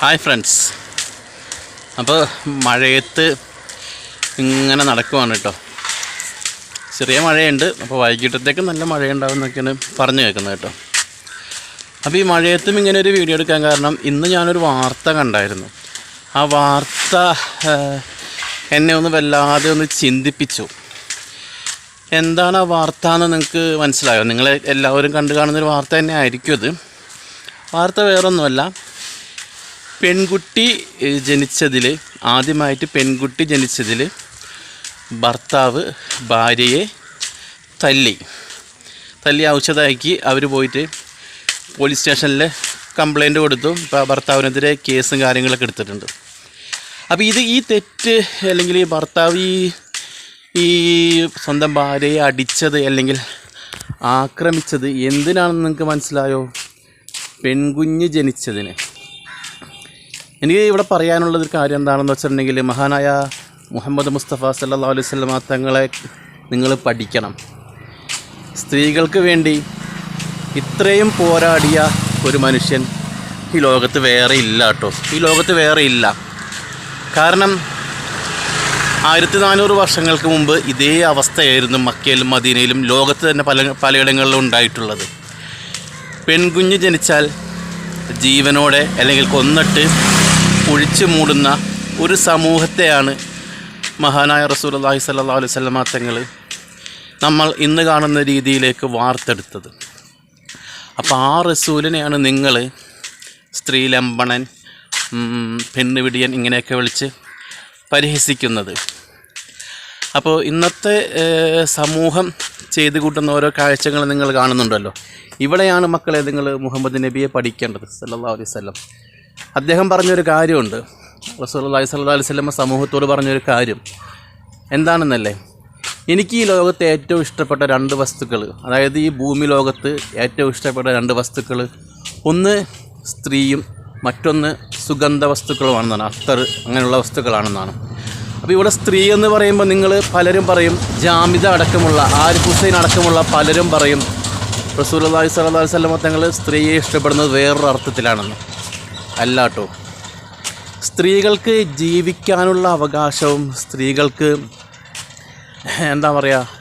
Hi friends അപ്പോൾ മഴയത്ത് ഇങ്ങനെ നടക്കുവാണ് കേട്ടോ. ചെറിയ മഴയുണ്ട്. അപ്പോൾ വൈകിട്ടത്തേക്ക് നല്ല മഴയുണ്ടാവും എന്നൊക്കെയാണ് പറഞ്ഞു കേൾക്കുന്നത് കേട്ടോ. അപ്പോൾ ഈ മഴയത്തും ഇങ്ങനെ ഒരു വീഡിയോ എടുക്കാൻ കാരണം ഇന്ന് ഞാനൊരു വാർത്ത കണ്ടായിരുന്നു. ആ വാർത്ത എന്നെ ഒന്ന് വല്ലാതെ ഒന്ന് ചിന്തിപ്പിച്ചു. എന്താണ് ആ വാർത്ത എന്ന് നിങ്ങൾക്ക് മനസ്സിലായോ? നിങ്ങൾ എല്ലാവരും കണ്ടു കാണുന്നൊരു വാർത്ത തന്നെ ആയിരിക്കും അത് വാർത്ത വേറൊന്നുമല്ല. പെൺകുട്ടി ജനിച്ചതിൽ ആദ്യമായിട്ട് പെൺകുട്ടി ജനിച്ചതിൽ ഭർത്താവ് ഭാര്യയെ തല്ലി. തല്ലി ഔഷധമാക്കി അവർ പോയിട്ട് പോലീസ് സ്റ്റേഷനിൽ കംപ്ലൈന്റ് കൊടുത്തു. ഇപ്പോൾ ഭർത്താവിനെതിരെ കേസും കാര്യങ്ങളൊക്കെ എടുത്തിട്ടുണ്ട്. അപ്പോൾ ഇത് ഈ തെറ്റ് അല്ലെങ്കിൽ ഈ ഭർത്താവ് ഈ ഈ സ്വന്തം ഭാര്യയെ അടിച്ചത് അല്ലെങ്കിൽ ആക്രമിച്ചത് എന്തിനാണെന്ന് നിങ്ങൾക്ക് മനസ്സിലായോ? പെൺകുഞ്ഞ് ജനിച്ചതിന്. എനിക്ക് ഇവിടെ പറയാനുള്ളത് ഒരു കാര്യം എന്താണെന്ന് വെച്ചിട്ടുണ്ടെങ്കിൽ മഹാനായ മുഹമ്മദ് മുസ്തഫ സല്ലാ അലൈഹി സ്വലമ തങ്ങളെ നിങ്ങൾ പഠിക്കണം. സ്ത്രീകൾക്ക് വേണ്ടി ഇത്രയും പോരാടിയ ഒരു മനുഷ്യൻ ഈ ലോകത്ത് വേറെ ഇല്ല കേട്ടോ. ഈ ലോകത്ത് വേറെ ഇല്ല. കാരണം ആയിരത്തി നാനൂറ് വർഷങ്ങൾക്ക് മുമ്പ് ഇതേ അവസ്ഥയായിരുന്നു മക്കയിലും മദീനയിലും ലോകത്ത് തന്നെ പല പലയിടങ്ങളിലും ഉണ്ടായിട്ടുള്ളത്. പെൺകുഞ്ഞ് ജനിച്ചാൽ ജീവനോടെ അല്ലെങ്കിൽ കൊന്നിട്ട് കുഴിച്ചു മൂടുന്ന ഒരു സമൂഹത്തെയാണ് മഹാനായ റസൂൽ അള്ളാഹി സല്ലാ അലൈഹി സ്വലമാ തങ്ങൾ നമ്മൾ ഇന്ന് കാണുന്ന രീതിയിലേക്ക് വാർത്തെടുത്തത്. അപ്പോൾ ആ റസൂലിനെയാണ് നിങ്ങൾ സ്ത്രീലംബണൻ പെണ്ണുവിടിയൻ ഇങ്ങനെയൊക്കെ വിളിച്ച് പരിഹസിക്കുന്നത്. അപ്പോൾ ഇന്നത്തെ സമൂഹം ചെയ്തു കൂട്ടുന്ന ഓരോ കാഴ്ചകൾ നിങ്ങൾ കാണുന്നുണ്ടല്ലോ. ഇവിടെയാണ് മക്കളെ നിങ്ങൾ മുഹമ്മദ് നബിയെ പഠിക്കേണ്ടത് സല്ലാ അലൈവല്ലം അദ്ദേഹം പറഞ്ഞൊരു കാര്യമുണ്ട്. റസൂലുള്ളാഹി സല്ലാ അലൈഹി വസല്ലം സമൂഹത്തോട് പറഞ്ഞൊരു കാര്യം. എന്താണെന്നല്ലേ? എനിക്ക് ഈ ലോകത്തെ ഏറ്റവും ഇഷ്ടപ്പെട്ട രണ്ട് വസ്തുക്കൾ അതായത് ഈ ഭൂമി ലോകത്ത് ഏറ്റവും ഇഷ്ടപ്പെട്ട രണ്ട് വസ്തുക്കൾ ഒന്ന് സ്ത്രീയും മറ്റൊന്ന് സുഗന്ധ വസ്തുക്കളുമാണെന്നാണ് അത്തർ അങ്ങനെയുള്ള വസ്തുക്കളാണെന്നാണ്. അപ്പോൾ ഇവിടെ സ്ത്രീ എന്ന് പറയുമ്പോൾ നിങ്ങൾ പലരും പറയും ജാമിത അടക്കമുള്ള ആരിഫ് ഹുസൈൻ അടക്കമുള്ള പലരും പറയും റസൂൽ അള്ളാഹി സ്വല്ലാ വസല്ലം തങ്ങൾ സ്ത്രീയെ ഇഷ്ടപ്പെടുന്നത് വേറൊരു അർത്ഥത്തിലാണെന്ന് അല്ല കേട്ടോ സ്ത്രീകൾക്ക് ജീവിക്കാനുള്ള അവകാശവും സ്ത്രീകൾക്ക് എന്താ പറയുക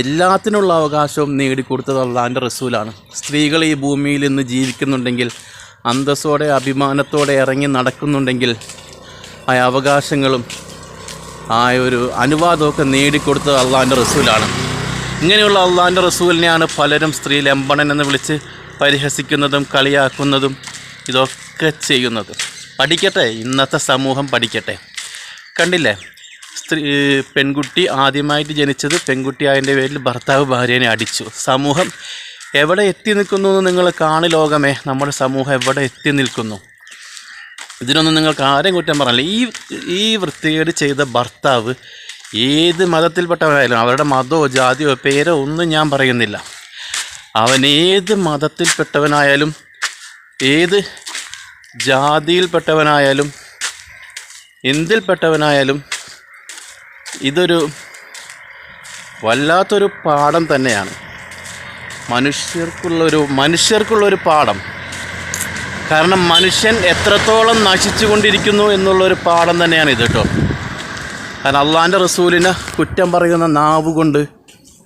എല്ലാത്തിനുള്ള അവകാശവും നേടിക്കൊടുത്തത് അള്ളാന്റെ റസൂലാണ്. സ്ത്രീകൾ ഈ ഭൂമിയിൽ ഇന്ന് ജീവിക്കുന്നുണ്ടെങ്കിൽ അന്തസ്സോടെ അഭിമാനത്തോടെ ഇറങ്ങി നടക്കുന്നുണ്ടെങ്കിൽ ആ അവകാശങ്ങളും ആ ഒരു അനുവാദമൊക്കെ നേടിക്കൊടുത്തത് അള്ളാന്റെ റസൂലാണ്. ഇങ്ങനെയുള്ള അള്ളാന്റെ റസൂലിനെയാണ് പലരും സ്ത്രീ ലംബണൻ എന്ന് വിളിച്ച് പരിഹസിക്കുന്നതും കളിയാക്കുന്നതും ഇതൊക്കെ ചെയ്യുന്നത്. പഠിക്കട്ടെ? ഇന്നത്തെ സമൂഹം പഠിക്കട്ടെ. കണ്ടില്ലേ? സ്ത്രീ പെൺകുട്ടി ആദ്യമായിട്ട് ജനിച്ചത് പെൺകുട്ടി ആയതിന്റെ പേരിൽ ഭർത്താവ് ഭാര്യനെ അടിച്ചു. സമൂഹം എവിടെ എത്തി നിൽക്കുന്നു എന്ന് നിങ്ങൾ കാണി ലോകമേ. നമ്മുടെ സമൂഹം എവിടെ എത്തി നിൽക്കുന്നു? ഇതിനൊന്നും നിങ്ങൾക്ക് ആരെയും കുറ്റം പറഞ്ഞില്ല ഈ ഈ വൃത്തികേട് ചെയ്ത ഭർത്താവ് ഏത് മതത്തിൽപ്പെട്ടവനായാലും അവരുടെ മതമോ ജാതിയോ പേരോ ഒന്നും ഞാൻ പറയുന്നില്ല. അവൻ ഏത് മതത്തിൽപ്പെട്ടവനായാലും ഏത് ജാതിയിൽപ്പെട്ടവനായാലും എന്തിൽപ്പെട്ടവനായാലും ഇതൊരു വല്ലാത്തൊരു പാഠം തന്നെയാണ്. മനുഷ്യർക്കുള്ളൊരു മനുഷ്യർക്കുള്ളൊരു പാഠം. കാരണം മനുഷ്യൻ എത്രത്തോളം നശിച്ചുകൊണ്ടിരിക്കുന്നു എന്നുള്ളൊരു പാഠം തന്നെയാണ് ഇത് കേട്ടോ. കാരണം അള്ളാന്റെ റസൂലിനെ കുറ്റം പറയുന്ന നാവുകൊണ്ട്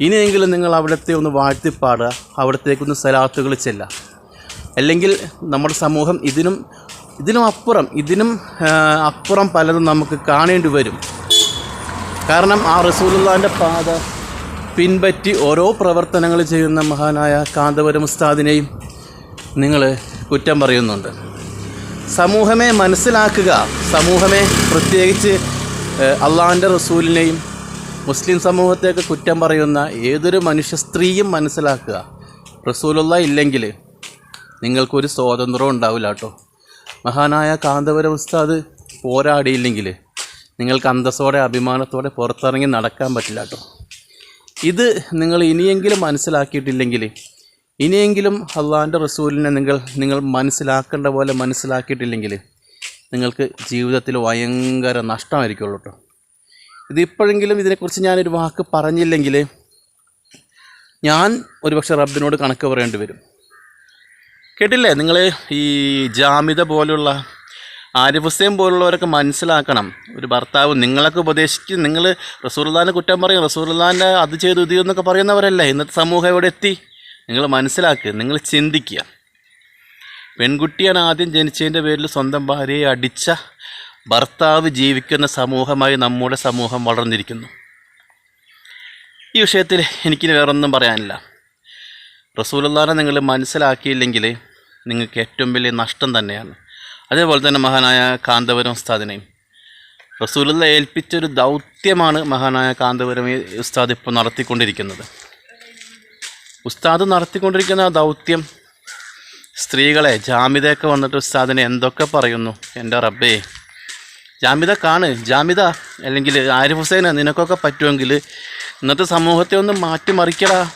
ഇനിയെങ്കിലും നിങ്ങൾ അവിടുത്തെ ഒന്ന് വാഴ്ത്തിപ്പാടുക അവിടത്തേക്കൊന്ന് സലാത്തുകൾ ചെല്ലുക. അല്ലെങ്കിൽ നമ്മുടെ സമൂഹം ഇതിനും ഇതിനും അപ്പുറം ഇതിനും അപ്പുറം പലതും നമുക്ക് കാണേണ്ടി വരും. കാരണം ആ റസൂലുള്ളാന്റെ പാത പിൻപറ്റി ഓരോ പ്രവർത്തനങ്ങൾ ചെയ്യുന്ന മഹാനായ കാന്തപുരം ഉസ്താദിനെയും നിങ്ങൾ കുറ്റം പറയുന്നുണ്ട്. സമൂഹമേ മനസ്സിലാക്കുക സമൂഹമേ പ്രത്യേകിച്ച് അള്ളാഹിന്റെ റസൂലിനെയും മുസ്ലിം സമൂഹത്തെയൊക്കെ കുറ്റം പറയുന്ന ഏതൊരു മനുഷ്യ സ്ത്രീയും മനസ്സിലാക്കുക. റസൂലുള്ള ഇല്ലെങ്കിൽ നിങ്ങൾക്കൊരു സ്വാതന്ത്ര്യം ഉണ്ടാവില്ല കേട്ടോ. മഹാനായ കാന്തപുരം ഉസ്താദ് പോരാടിയില്ലെങ്കിൽ നിങ്ങൾക്ക് അന്തസ്സോടെ അഭിമാനത്തോടെ പുറത്തിറങ്ങി നടക്കാൻ പറ്റില്ല കേട്ടോ. ഇത് നിങ്ങൾ ഇനിയെങ്കിലും മനസ്സിലാക്കിയിട്ടില്ലെങ്കിൽ ഇനിയെങ്കിലും അള്ളാഹാന്റെ റസൂലിനെ നിങ്ങൾ നിങ്ങൾ മനസ്സിലാക്കേണ്ട പോലെ മനസ്സിലാക്കിയിട്ടില്ലെങ്കിൽ നിങ്ങൾക്ക് ജീവിതത്തിൽ ഭയങ്കര നഷ്ടമായിരിക്കുള്ളൂ കേട്ടോ. ഇതിപ്പോഴെങ്കിലും ഇതിനെക്കുറിച്ച് ഞാനൊരു വാക്ക് പറഞ്ഞില്ലെങ്കിൽ ഞാൻ ഒരുപക്ഷെ റബ്ബിനോട് കണക്ക് പറയേണ്ടി വരും. കേട്ടില്ലേ? നിങ്ങൾ ഈ ജാമിത പോലുള്ള ആരിഫ് പോലുള്ളവരൊക്കെ മനസ്സിലാക്കണം. ഒരു ഭർത്താവ് നിങ്ങളൊക്കെ ഉപദേശിച്ച് നിങ്ങൾ റസൂർദാനെ കുറ്റം പറയും റസൂർദാന്റെ അത് ചെയ്തു ഇത് എന്നൊക്കെ പറയുന്നവരല്ലേ? ഇന്നത്തെ സമൂഹം എവിടെ എത്തി? നിങ്ങൾ മനസ്സിലാക്കുക നിങ്ങൾ ചിന്തിക്കുക. പെൺകുട്ടിയാണ് ആദ്യം ജനിച്ചതിന്റെ പേരിൽ സ്വന്തം ഭാര്യയെ അടിച്ച ഭർത്താവ് ജീവിക്കുന്ന സമൂഹമായി നമ്മുടെ സമൂഹം വളർന്നിരിക്കുന്നു. ഈ വിഷയത്തിൽ എനിക്കിനി വേറൊന്നും പറയാനില്ല. റസൂലുള്ളാനെ നിങ്ങൾ മനസ്സിലാക്കിയില്ലെങ്കിൽ നിങ്ങൾക്ക് ഏറ്റവും വലിയ നഷ്ടം തന്നെയാണ്. അതേപോലെ തന്നെ മഹാനായ കാന്തപുരം ഉസ്താദിനെയും. റസൂലുള്ള ഏൽപ്പിച്ചൊരു ദൗത്യമാണ് മഹാനായ കാന്തപുരം ഉസ്താദ് ഇപ്പോൾ നടത്തിക്കൊണ്ടിരിക്കുന്നത്. ഉസ്താദ് നടത്തിക്കൊണ്ടിരിക്കുന്ന ആ ദൗത്യം സ്ത്രീകളെ ജാമിതയൊക്കെ വന്നിട്ട് ഉസ്താദിനെ എന്തൊക്കെ പറയുന്നു? എന്റെ റബ്ബേ ജാമിത കാണ് ജാമിത അല്ലെങ്കിൽ ആരിഫ് ഹുസൈന് നിനക്കൊക്കെ പറ്റുമെങ്കിൽ ഇന്നത്തെ സമൂഹത്തെ ഒന്ന് മാറ്റിമറിക്കടാ.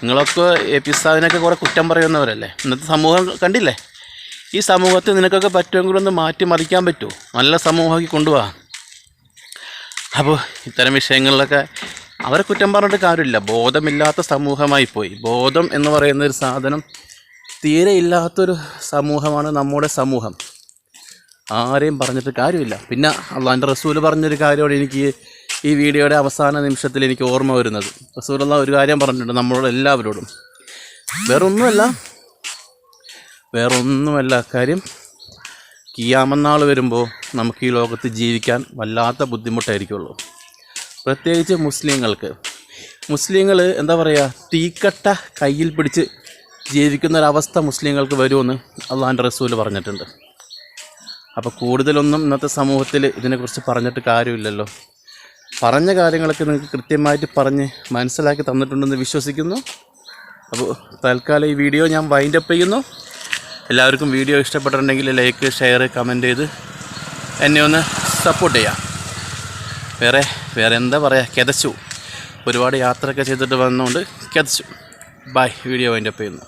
നിങ്ങളൊക്കെ എ പി സാവിനൊക്കെ കുറേ കുറ്റം പറയുന്നവരല്ലേ? ഇന്നത്തെ സമൂഹം കണ്ടില്ലേ? ഈ സമൂഹത്തെ നിനക്കൊക്കെ പറ്റുമെങ്കിൽ ഒന്ന് മാറ്റിമറിക്കാൻ പറ്റുമോ നല്ല സമൂഹമാക്കി കൊണ്ടുപോകാം അപ്പോൾ ഇത്തരം വിഷയങ്ങളിലൊക്കെ അവരെ കുറ്റം പറഞ്ഞിട്ട് കാര്യമില്ല. ബോധമില്ലാത്ത സമൂഹമായി പോയി. ബോധം എന്ന് പറയുന്ന ഒരു സാധനം തീരെ ഇല്ലാത്തൊരു സമൂഹമാണ് നമ്മുടെ സമൂഹം. ആരെയും പറഞ്ഞിട്ട് കാര്യമില്ല. പിന്നെ അള്ളാന്റെ റസൂൽ പറഞ്ഞൊരു കാര്യമാണ് എനിക്ക് ഈ വീഡിയോയുടെ അവസാന നിമിഷത്തിൽ എനിക്ക് ഓർമ്മ വരുന്നത്. റസൂലുള്ള ഒരു കാര്യം പറഞ്ഞിട്ടുണ്ട് നമ്മളോട് എല്ലാവരോടും. വേറൊന്നുമല്ല. വേറൊന്നുമല്ല. കാര്യം കിയാമന്നാൾ വരുമ്പോൾ നമുക്ക് ഈ ലോകത്ത് ജീവിക്കാൻ വല്ലാത്ത ബുദ്ധിമുട്ടായിരിക്കുള്ളൂ. പ്രത്യേകിച്ച് മുസ്ലിങ്ങൾക്ക്. മുസ്ലിങ്ങൾ എന്താ പറയുക തീക്കട്ട കയ്യിൽ പിടിച്ച് ജീവിക്കുന്ന ഒരവസ്ഥ മുസ്ലിങ്ങൾക്ക് വരുമെന്ന് അള്ളാഹാന്റെ റസൂൽ പറഞ്ഞിട്ടുണ്ട്. അപ്പോൾ കൂടുതലൊന്നും ഇന്നത്തെ സമൂഹത്തിൽ ഇതിനെക്കുറിച്ച് പറഞ്ഞിട്ട് കാര്യമില്ലല്ലോ. പറഞ്ഞ കാര്യങ്ങളൊക്കെ നിങ്ങൾക്ക് കൃത്യമായിട്ട് പറഞ്ഞ് മനസ്സിലാക്കി തന്നിട്ടുണ്ടെന്ന് വിശ്വസിക്കുന്നു. അപ്പോൾ തൽക്കാലം ഈ വീഡിയോ ഞാൻ വൈൻഡപ്പ് ചെയ്യുന്നു. എല്ലാവർക്കും വീഡിയോ ഇഷ്ടപ്പെട്ടിട്ടുണ്ടെങ്കിൽ ലൈക്ക് ഷെയർ കമന്റ് ചെയ്ത് എന്നെ ഒന്ന് സപ്പോർട്ട് ചെയ്യാം. വേറെ വേറെ എന്താ പറയുക കിതച്ചു. ഒരുപാട് യാത്രയൊക്കെ ചെയ്തിട്ട് വന്നുകൊണ്ട് കിതച്ചു. ബൈ വീഡിയോ വൈൻഡപ്പ് ചെയ്യുന്നു.